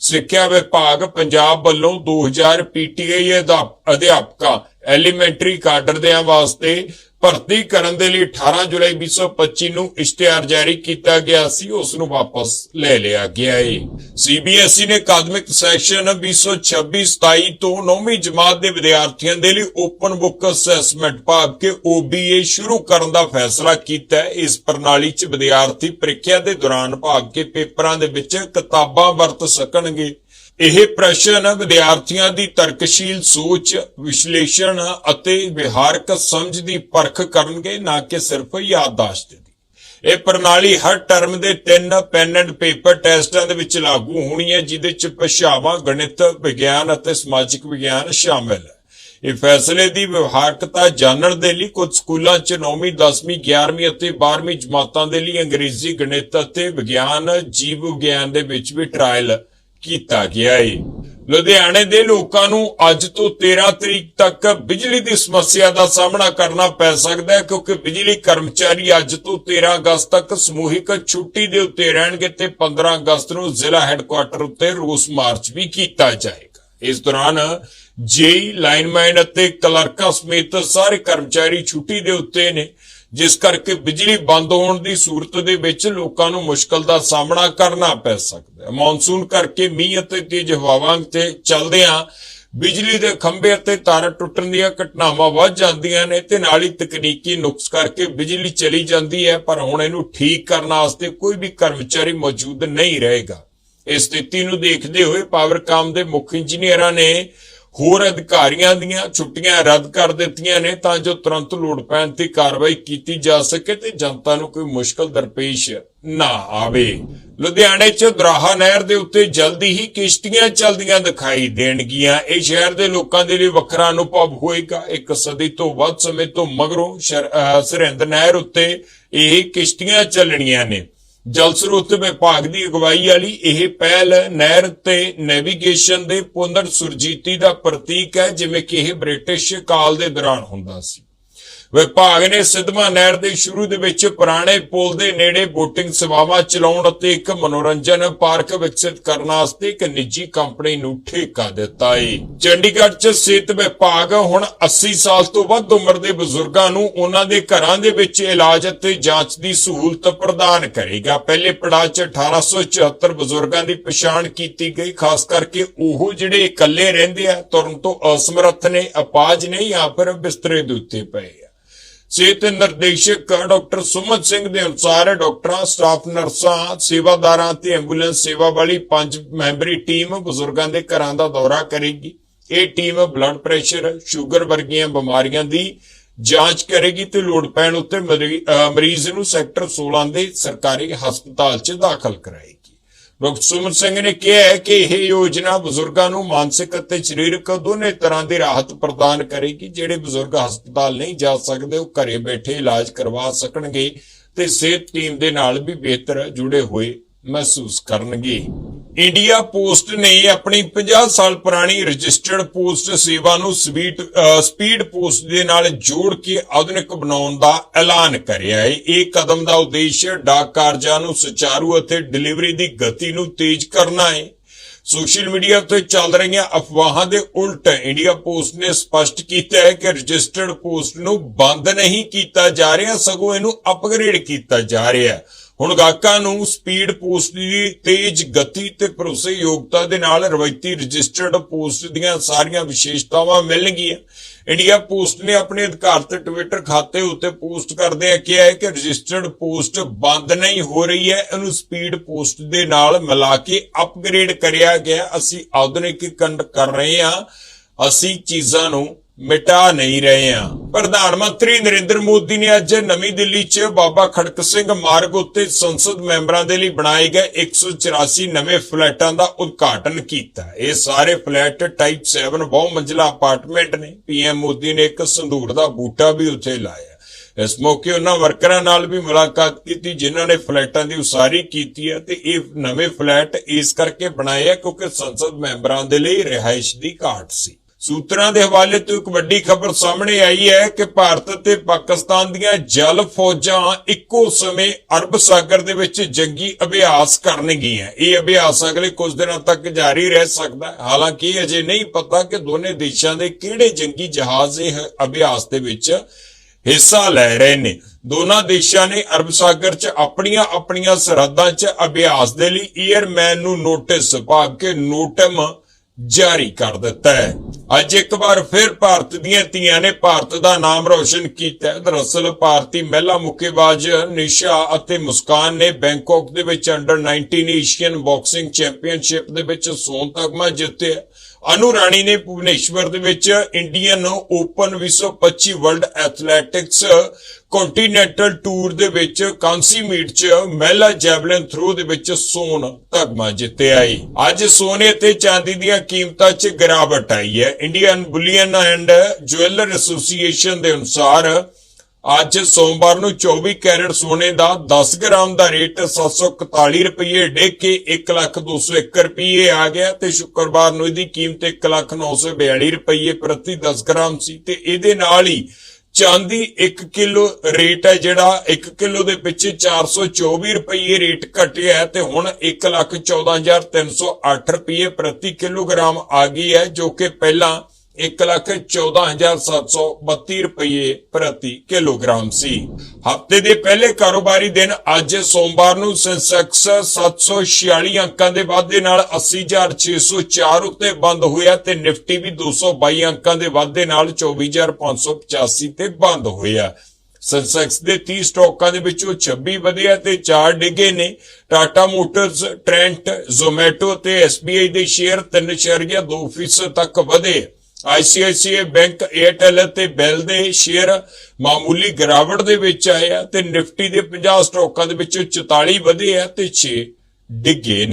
ਸਿੱਖਿਆ ਵਿਭਾਗ ਪੰਜਾਬ ਵੱਲੋਂ 2000 ਪੀਟੀਆਈ ਅਧਿਆਪਕਾਂ, ਐਲੀਮੈਂਟਰੀ ਕਾਡਰ ਦਿਆਂ ਵਾਸਤੇ ਭਰਤੀ ਕਰਨ ਦੇ ਲਈ 18 ਜੁਲਾਈ 2025 ਨੂੰ ਇਸ਼ਤਿਹਾਰ ਜਾਰੀ ਕੀਤਾ ਗਿਆ ਸੀ, ਉਸ ਨੂੰ ਵਾਪਸ ਲੈ ਲਿਆ ਗਿਆ ਹੈ ਸੀਬੀਐਸਈ ਨੇ ਅਕਾਦਮਿਕ ਸੈਸ਼ਨ 2026-27 ਤੋਂ 9ਵੀਂ ਜਮਾਤ ਦੇ ਵਿਦਿਆਰਥੀਆਂ ਦੇ ਲਈ ਓਪਨ ਬੁੱਕ ਅਸੈਸਮੈਂਟ ਭਾਵ ਕਿ OBA ਸ਼ੁਰੂ ਕਰਨ ਦਾ ਫੈਸਲਾ ਕੀਤਾ ਹੈ। ਇਸ ਪ੍ਰਣਾਲੀ 'ਚ ਵਿਦਿਆਰਥੀ ਪ੍ਰੀਖਿਆ ਦੇ ਦੌਰਾਨ ਭਾਗ ਕੇ ਪੇਪਰਾਂ ਦੇ ਵਿੱਚ ਕਿਤਾਬਾਂ ਵਰਤ ਸਕਣਗੇ। ਇਹ ਪ੍ਰਸ਼ਨ ਵਿਦਿਆਰਥੀਆਂ ਦੀ ਤਰਕਸ਼ੀਲ ਸੋਚ, ਵਿਸ਼ਲੇਸ਼ਣ ਅਤੇ ਵਿਹਾਰਕ ਸਮਝ ਦੀ ਪਰਖ ਕਰਨਗੇ, ਨਾ ਕਿ ਸਿਰਫ ਯਾਦਦਾਸ਼ਤ ਦੀ। ਇਹ ਪ੍ਰਣਾਲੀ ਹਰ ਟਰਮ ਦੇ ਤਿੰਨ ਪੈਨ ਐਂਡ ਪੇਪਰ ਟੈਸਟਾਂ ਦੇ ਵਿੱਚ ਲਾਗੂ ਹੋਣੀ ਹੈ ਜਿਦੇ ਚ ਭਾਸ਼ਾਵਾਂ, ਗਣਿਤ, ਵਿਗਿਆਨ ਅਤੇ ਸਮਾਜਿਕ ਵਿਗਿਆਨ ਸ਼ਾਮਿਲ ਹੈ। ਇਹ ਫੈਸਲੇ ਦੀ ਵਿਵਹਾਰਕਤਾ ਜਾਣਨ ਦੇ ਲਈ ਕੁਝ ਸਕੂਲਾਂ 'ਚ 9ਵੀਂ 10ਵੀਂ 11ਵੀਂ ਅਤੇ 12ਵੀਂ ਜਮਾਤਾਂ ਦੇ ਲਈ ਅੰਗਰੇਜ਼ੀ, ਗਣਿਤ ਅਤੇ ਵਿਗਿਆਨ ਜੀਵ ਵਿਗਿਆਨ ਦੇ ਵਿੱਚ ਵੀ ਟ੍ਰਾਇਲ ਕੀਤਾ ਗਿਆ ਹੈ ਲੁਧਿਆਣੇ ਦੇ ਲੋਕਾਂ ਨੂੰ ਅੱਜ ਤੋਂ 13 ਤਰੀਕ ਤੱਕ ਬਿਜਲੀ ਦੀ ਸਮੱਸਿਆ ਦਾ ਸਾਹਮਣਾ ਕਰਨਾ ਪੈ ਸਕਦਾ ਹੈ, ਕਿਉਂਕਿ ਬਿਜਲੀ ਕਰਮਚਾਰੀ ਅੱਜ ਤੋਂ 13 ਅਗਸਤ ਤੱਕ ਸਮੂਹਿਕ ਛੁੱਟੀ ਦੇ ਉੱਤੇ ਰਹਿਣਗੇ ਤੇ 15 ਅਗਸਤ ਨੂੰ ਜ਼ਿਲ੍ਹਾ ਹੈੱਡਕੁਆਟਰ ਉੱਤੇ ਰੋਸ ਮਾਰਚ ਵੀ ਕੀਤਾ ਜਾਏਗਾ। ਇਸ ਦੌਰਾਨ ਜੇਈ ਲਾਈਨਮੈਨ ਅਤੇ ਕਲਰਕਾਂ ਸਮੇਤ ਸਾਰੇ ਕਰਮਚਾਰੀ ਛੁੱਟੀ ਦੇ ਉੱਤੇ ਨੇ। ਜਿਸ ਕਰਕੇ ਬਿਜਲੀ ਬੰਦ ਹੋਣ ਦੀ ਸੂਰਤ ਦੇ ਵਿੱਚ ਲੋਕਾਂ ਨੂੰ ਮੁਸ਼ਕਲ ਦਾ ਸਾਹਮਣਾ ਕਰਨਾ ਪੈ ਸਕਦਾ ਹੈ। ਮੌਨਸੂਨ ਕਰਕੇ ਮੀਂਹ ਅਤੇ ਤੇਜ਼ ਹਵਾਵਾਂ ਤੇ ਚੱਲਦਿਆਂ ਬਿਜਲੀ ਦੇ ਖੰਭੇ ਅਤੇ ਤਾਰਾਂ ਟੁੱਟਣ ਦੀਆਂ ਘਟਨਾਵਾਂ ਵੱਧ ਜਾਂਦੀਆਂ ਨੇ ਤੇ ਨਾਲ ਹੀ ਤਕਨੀਕੀ ਨੁਕਸ ਕਰਕੇ ਬਿਜਲੀ ਚਲੀ ਜਾਂਦੀ ਹੈ, ਪਰ ਹੁਣ ਇਹਨੂੰ ਠੀਕ ਕਰਨ ਵਾਸਤੇ ਕੋਈ ਵੀ ਕਰਮਚਾਰੀ ਮੌਜੂਦ ਨਹੀਂ ਰਹੇਗਾ। ਇਸ ਸਥਿਤੀ ਨੂੰ ਦੇਖਦੇ ਹੋਏ ਪਾਵਰਕਾਮ ਦੇ ਮੁੱਖ ਇੰਜੀਨੀਅਰਾਂ ਨੇ ਹੋਰ ਅਧਿਕਾਰੀਆਂ ਦੀਆਂ ਛੁੱਟੀਆਂ ਰੱਦ ਕਰ ਦਿੱਤੀਆਂ ਨੇ ਤਾਂ ਜੋ ਤੁਰੰਤ ਲੋੜ ਪੈਣ ਤੇ ਕਾਰਵਾਈ ਕੀਤੀ ਜਾ ਸਕੇ ਤੇ ਜਨਤਾ ਨੂੰ ਕੋਈ ਮੁਸ਼ਕਲ ਦਰਪੇਸ਼ ਨਾ ਆਵੇ। ਲੁਧਿਆਣੇ 'ਚ ਦਰਾਹਾ ਨਹਿਰ ਦੇ ਉੱਤੇ ਜਲਦੀ ਹੀ ਕਿਸ਼ਤੀਆਂ ਚੱਲਦੀਆਂ ਦਿਖਾਈ ਦੇਣਗੀਆਂ। ਇਹ ਸ਼ਹਿਰ ਦੇ ਲੋਕਾਂ ਦੇ ਲਈ ਵੱਖਰਾ ਅਨੁਭਵ ਹੋਏਗਾ। ਇੱਕ ਸਦੀ ਤੋਂ ਵੱਧ ਸਮੇਂ ਤੋਂ ਮਗਰੋਂ ਸ਼ਰ- ਸਰਹਿੰਦ ਨਹਿਰ ਉੱਤੇ ਇਹ ਕਿਸ਼ਤੀਆਂ ਚੱਲਣੀਆਂ ਨੇ। ਜਲ ਸਰੋਤ ਵਿਭਾਗ ਦੀ ਅਗਵਾਈ ਵਾਲੀ ਇਹ ਪਹਿਲ ਨਹਿਰ ਤੇ ਨੈਵੀਗੇਸ਼ਨ ਦੇ ਪੁਨਰ ਸੁਰਜੀਤੀ ਦਾ ਪ੍ਰਤੀਕ ਹੈ, ਜਿਵੇਂ ਕਿ ਇਹ ਬ੍ਰਿਟਿਸ਼ ਕਾਲ ਦੇ ਦੌਰਾਨ ਹੁੰਦਾ ਸੀ। ਵਿਭਾਗ ਨੇ ਸਿੱਧਵਾਂ ਨਹਿਰ ਦੇ ਸ਼ੁਰੂ ਦੇ ਵਿੱਚ ਪੁਰਾਣੇ ਪੁਲ ਦੇ ਨੇੜੇ ਬੋਟਿੰਗ ਸੇਵਾਵਾਂ ਚਲਾਉਣ ਅਤੇ ਇੱਕ ਮਨੋਰੰਜਨ ਪਾਰਕ ਵਿਕਸਿਤ ਕਰਨ ਵਾਸਤੇ ਇੱਕ ਨਿੱਜੀ ਕੰਪਨੀ ਨੂੰ ਠੇਕਾ ਦਿੱਤਾ ਏ। ਚੰਡੀਗੜ੍ਹ 'ਚ ਸਿਹਤ ਵਿਭਾਗ ਹੁਣ 80 ਸਾਲ ਤੋਂ ਵੱਧ ਉਮਰ ਦੇ ਬਜ਼ੁਰਗਾਂ ਨੂੰ ਉਹਨਾਂ ਦੇ ਘਰਾਂ ਦੇ ਵਿੱਚ ਇਲਾਜ ਅਤੇ ਜਾਂਚ ਦੀ ਸਹੂਲਤ ਪ੍ਰਦਾਨ ਕਰੇਗਾ। ਪਹਿਲੇ ਪੜਾਅ 'ਚ 1874 ਬਜ਼ੁਰਗਾਂ ਦੀ ਪਛਾਣ ਕੀਤੀ ਗਈ, ਖਾਸ ਕਰਕੇ ਉਹ ਜਿਹੜੇ ਇਕੱਲੇ ਰਹਿੰਦੇ ਆ, ਤੁਰਨ ਤੋਂ ਅਸਮਰੱਥ ਨੇ, ਅਪਾਜ ਨੇ ਜਾਂ ਫਿਰ ਬਿਸਤਰੇ ਦੇ ਉੱਤੇ ਪਏ ਸਿਹਤ ਨਿਰਦੇਸ਼ਕ ਡਾਕਟਰ ਸੁਮਨ ਸਿੰਘ ਦੇ ਅਨੁਸਾਰ ਡਾਕਟਰਾਂ, ਸਟਾਫ ਨਰਸਾਂ, ਸੇਵਾਦਾਰਾਂ ਤੇ ਐਂਬੂਲੈਂਸ ਸੇਵਾ ਵਾਲੀ ਪੰਜ ਮੈਂਬਰੀ ਟੀਮ ਬਜ਼ੁਰਗਾਂ ਦੇ ਘਰਾਂ ਦਾ ਦੌਰਾ ਕਰੇਗੀ। ਇਹ ਟੀਮ ਬਲੱਡ ਪ੍ਰੈਸ਼ਰ, ਸ਼ੂਗਰ ਵਰਗੀਆਂ ਬਿਮਾਰੀਆਂ ਦੀ ਜਾਂਚ ਕਰੇਗੀ ਤੇ ਲੋੜ ਪੈਣ ਉੱਤੇ ਮਰੀ- ਮਰੀਜ਼ ਨੂੰ ਸੈਕਟਰ 16 ਦੇ ਸਰਕਾਰੀ ਹਸਪਤਾਲ 'ਚ ਦਾਖਲ ਕਰਾਏਗੀ। ਡਾਕਟਰ ਸੁਮਨ ਸਿੰਘ ਨੇ ਕਿਹਾ ਹੈ ਕਿ ਇਹ ਯੋਜਨਾ ਬਜ਼ੁਰਗਾਂ ਨੂੰ ਮਾਨਸਿਕ ਅਤੇ ਸਰੀਰਕ ਦੋਨੇ ਤਰ੍ਹਾਂ ਦੀ ਰਾਹਤ ਪ੍ਰਦਾਨ ਕਰੇਗੀ, ਜਿਹੜੇ ਬਜ਼ੁਰਗ ਹਸਪਤਾਲ ਨਹੀਂ ਜਾ ਸਕਦੇ, ਉਹ ਘਰੇ ਬੈਠੇ ਇਲਾਜ ਕਰਵਾ ਸਕਣਗੇ ਤੇ ਸਿਹਤ ਟੀਮ ਦੇ ਨਾਲ ਵੀ ਬਿਹਤਰ ਜੁੜੇ ਹੋਏ ਮਹਿਸੂਸ ਕਰਨਗੇ। ਇੰਡੀਆ ਪੋਸਟ ਨੇ ਆਪਣੀ 50 ਸਾਲ ਪੁਰਾਣੀ ਰਜਿਸਟਰਡ ਪੋਸਟ ਸੇਵਾ ਨੂੰ ਸਪੀਡ ਪੋਸਟ ਦੇ ਨਾਲ ਜੋੜ ਕੇ ਆਧੁਨਿਕ ਬਣਾਉਣ ਦਾ ਐਲਾਨ ਕਰਿਆ ਹੈ। ਇਹ ਕਦਮ ਦਾ ਉਦੇਸ਼ ਡਾਕ ਕਾਰਜਾਂ ਨੂੰ ਸੁਚਾਰੂ ਅਤੇ ਡਿਲੀਵਰੀ ਦੀ ਗਤੀ ਨੂੰ ਤੇਜ਼ ਕਰਨਾ ਹੈ। ਸੋਸ਼ਲ ਮੀਡੀਆ ਤੇ ਚੱਲ ਰਹੀਆਂ ਅਫਵਾਹਾਂ ਦੇ ਉਲਟ ਇੰਡੀਆ ਪੋਸਟ ਨੇ ਸਪਸ਼ਟ ਕੀਤਾ ਹੈ ਕਿ ਰਜਿਸਟਰਡ ਪੋਸਟ ਨੂੰ ਬੰਦ ਨਹੀਂ ਕੀਤਾ ਜਾ ਰਿਹਾ, ਸਗੋਂ ਇਹਨੂੰ ਅਪਗ੍ਰੇਡ ਕੀਤਾ ਜਾ ਰਿਹਾ ਹੈ। ਹੁਣ ਗਾਹਕਾਂ ਨੂੰ ਸਪੀਡ ਪੋਸਟ ਦੀ ਤੇਜ਼ ਗਤੀ ਤੇ ਭਰੋਸੇਯੋਗਤਾ ਦੇ ਨਾਲ ਰਵਾਇਤੀ ਰਜਿਸਟਰਡ ਪੋਸਟ ਦੀਆਂ ਸਾਰੀਆਂ ਵਿਸ਼ੇਸ਼ਤਾਵਾਂ ਮਿਲਣਗੀਆਂ। ਇੰਡੀਆ ਪੋਸਟ ਨੇ ਆਪਣੇ ਅਧਿਕਾਰਤ ਟਵਿੱਟਰ ਖਾਤੇ ਉੱਤੇ ਪੋਸਟ ਕਰਦਿਆਂ ਕਿਹਾ ਹੈ ਕਿ ਰਜਿਸਟਰਡ ਪੋਸਟ ਬੰਦ ਨਹੀਂ ਹੋ ਰਹੀ ਹੈ। ਇਹਨੂੰ ਸਪੀਡ ਪੋਸਟ ਦੇ ਨਾਲ ਮਿਲਾ ਕੇ ਅਪਗ੍ਰੇਡ ਕਰਿਆ ਗਿਆ। ਅਸੀਂ ਆਧੁਨਿਕੀਕਰਨ ਕਰ ਰਹੇ ਹਾਂ। ਅਸੀਂ ਚੀਜ਼ਾਂ ਨੂੰ ਮਿਟਾ ਨਹੀਂ ਰਹੇ ਆ ਪ੍ਰਧਾਨ ਮੰਤਰੀ ਨਰਿੰਦਰ ਮੋਦੀ ਨੇ ਅੱਜ ਨਵੀਂ ਦਿੱਲੀ 'ਚ ਬਾਬਾ ਖੜਕ ਸਿੰਘ ਮਾਰਗ ਉੱਤੇ ਸੰਸਦ ਮੈਂਬਰਾਂ ਦੇ ਲਈ ਬਣਾਏ ਗਏ 184 ਨਵੇਂ ਫਲੈਟਾਂ ਦਾ ਉਦਘਾਟਨ ਕੀਤਾ। ਇਹ ਸਾਰੇ ਫਲੈਟ ਟਾਈਪ 7 ਬਹੁ ਮੰਜ਼ਲਾ ਅਪਾਰਟਮੈਂਟ ਨੇ। ਪੀਐਮ ਮੋਦੀ ਨੇ ਇੱਕ ਸੰਧੂਰ ਦਾ ਬੂਟਾ ਵੀ ਉੱਥੇ ਲਾਇਆ। ਇਸ ਮੌਕੇ ਉਹਨਾਂ ਵਰਕਰਾਂ ਨਾਲ ਵੀ ਮੁਲਾਕਾਤ ਕੀਤੀ, ਜਿਨ੍ਹਾਂ ਨੇ ਫਲੈਟਾਂ ਦੀ ਉਸਾਰੀ ਕੀਤੀ ਹੈ ਤੇ ਇਹ ਨਵੇਂ ਫਲੈਟ ਇਸ ਕਰਕੇ ਬਣਾਏ ਆ ਕਿਉਂਕਿ ਸੰਸਦ ਮੈਂਬਰਾਂ ਦੇ ਲਈ ਰਿਹਾਇਸ਼ ਦੀ ਘਾਟ ਸੀ। ਸੂਤਰਾਂ ਦੇ ਹਵਾਲੇ ਤੋਂ ਇੱਕ ਵੱਡੀ ਖਬਰ ਸਾਹਮਣੇ ਆਈ ਹੈ ਕਿ ਭਾਰਤ ਅਤੇ ਪਾਕਿਸਤਾਨ ਦੀਆਂ ਜਲ ਫੌਜਾਂ ਇੱਕੋ ਸਮੇਂ ਅਰਬ ਸਾਗਰ ਦੇ ਵਿੱਚ ਜੰਗੀ ਅਭਿਆਸ ਕਰਨਗੀਆਂ। ਇਹ ਅਭਿਆਸ ਅਗਲੇ ਕੁਝ ਦਿਨਾਂ ਤੱਕ ਜਾਰੀ ਰਹਿ ਸਕਦਾ ਹੈ। ਹਾਲਾਂਕਿ ਅਜੇ ਨਹੀਂ ਪਤਾ ਕਿ ਦੋਨੇ ਦੇਸ਼ਾਂ ਦੇ ਕਿਹੜੇ ਜੰਗੀ ਜਹਾਜ਼ ਇਹ ਅਭਿਆਸ ਦੇ ਵਿੱਚ ਹਿੱਸਾ ਲੈ ਰਹੇ ਨੇ। ਦੋਨਾਂ ਦੇਸ਼ਾਂ ਨੇ ਅਰਬ ਸਾਗਰ 'ਚ ਆਪਣੀਆਂ ਆਪਣੀਆਂ ਸਰਹੱਦਾਂ 'ਚ ਅਭਿਆਸ ਦੇ ਲਈ ਏਅਰਮੈਨ ਨੂੰ ਨੋਟਿਸ ਪਾ ਕੇ ਨੋਟਮ ਜਾਰੀ ਕਰ ਦਿੱਤਾ ਹੈ। ਅੱਜ ਇੱਕ ਵਾਰ ਫਿਰ ਭਾਰਤ ਦੀਆਂ ਧੀਆਂ ਨੇ ਭਾਰਤ ਦਾ ਨਾਮ ਰੌਸ਼ਨ ਕੀਤਾ ਹੈ। ਦਰਅਸਲ ਭਾਰਤੀ ਮਹਿਲਾ ਮੁੱਕੇਬਾਜ਼ ਨਿਸ਼ਾ ਅਤੇ ਮੁਸਕਾਨ ਨੇ ਬੈਂਕਾਕ ਦੇ ਵਿੱਚ ਅੰਡਰ 19 ਏਸ਼ੀਅਨ ਬਾਕਸਿੰਗ ਚੈਂਪੀਅਨਸ਼ਿਪ ਦੇ ਵਿੱਚ ਸੋਨ ਤਗਮਾ ਜਿੱਤਿਆ। ਅਨੂ ਰਾਣੀ ਨੇ ਭੁਵਨੇਸ਼ਵਰ ਦੇ ਵਿੱਚ Indian Open 2025 World Athletics Continental Tour ਦੇ ਵਿੱਚ ਕਾਂਸੀ ਮੀਟ 'ਚ ਮਹਿਲਾ ਜੈਵਲਿਨ ਥਰੋ ਦੇ ਵਿੱਚ ਸੋਨ ਤਗਮਾ ਜਿੱਤਿਆ ਹੈ ਅੱਜ ਸੋਨੇ ਤੇ ਚਾਂਦੀ ਦੀਆਂ ਕੀਮਤਾਂ 'ਚ ਗਿਰਾਵਟ ਆਈ ਹੈ। Indian Bullion and Jeweller Association ਦੇ ਅਨੁਸਾਰ ਅੱਜ ਸੋਮਵਾਰ ਨੂੰ 24 ਕੈਰਟ ਸੋਨੇ ਦਾ 10 ਗ੍ਰਾਮ ਦਾ ਰੇਟ 741 ਰੁਪਏ ਡਿੱਗ ਕੇ 1,201 ਰੁਪਏ ਆ ਗਿਆ ਤੇ ਸ਼ੁੱਕਰਵਾਰ ਨੂੰ ਇਹਦੀ ਕੀਮਤ 1,942 ਰੁਪਏ ਪ੍ਰਤੀ 10 ਗ੍ਰਾਮ ਸੀ ਤੇ ਇਹਦੇ ਨਾਲ ਹੀ ਚਾਂਦੀ 1 ਕਿਲੋ ਰੇਟ ਹੈ ਜਿਹੜਾ 1 ਕਿਲੋ ਦੇ ਪਿੱਛੇ 424 ਰੁਪਏ ਰੇਟ ਘਟਿਆ ਹੈ ਤੇ ਹੁਣ 114308 ਰੁਪਏ ਪ੍ਰਤੀ ਕਿਲੋਗ੍ਰਾਮ ਆ ਗਈ ਹੈ ਜੋ ਕਿ ਪਹਿਲਾਂ 114732 ਰੁਪਏ ਪ੍ਰਤੀ ਕਿਲੋਗ੍ਰਾਮ ਸੀ। ਹਫ਼ਤੇ ਦੇ ਪਹਿਲੇ ਕਾਰੋਬਾਰੀ ਦਿਨ ਅੱਜ ਸੋਮਵਾਰ ਨੂੰ ਸੈਂਸੈਕਸ 746 ਅੰਕਾਂ ਦੇ ਵਾਧੇ ਨਾਲ 80604 ਉੱਤੇ ਬੰਦ ਹੋਇਆ ਤੇ ਨਿਫਟੀ ਵੀ 222 ਅੰਕਾਂ ਦੇ ਵਾਧੇ ਨਾਲ 24585 ਤੇ ਬੰਦ ਹੋਇਆ। ਸੈਂਸੈਕਸ ਦੇ 30 ਸਟਾਕਾਂ ਦੇ ਵਿੱਚੋਂ 26 ਵਧਿਆ ਤੇ 4 ਡਿੱਗੇ ਨੇ। ਟਾਟਾ ਮੋਟਰਸ ਟ੍ਰੈਂਟ, ਜ਼ੋਮੈਟੋ ਤੇ SBI ਦੇ ਸ਼ੇਅਰ 3.2% ਤੱਕ ਵਧੇ। ICICI ਬੈਂਕ 에ਅਰਟੈਲ ਅਤੇ ਬੈਲ ਦੇ ਸ਼ੇਅਰ ਮਾਮੂਲੀ ਗਿਰਾਵਟ ਦੇ ਵਿੱਚ ਆਏ ਆ ਤੇ ਨਿਫਟੀ ਦੇ 50 ਸਟਾਕਾਂ ਦੇ ਵਿੱਚੋਂ 44 ਵਧੇ ਆ ਤੇ 6 ਡਿੱਗੇ ਨੇ।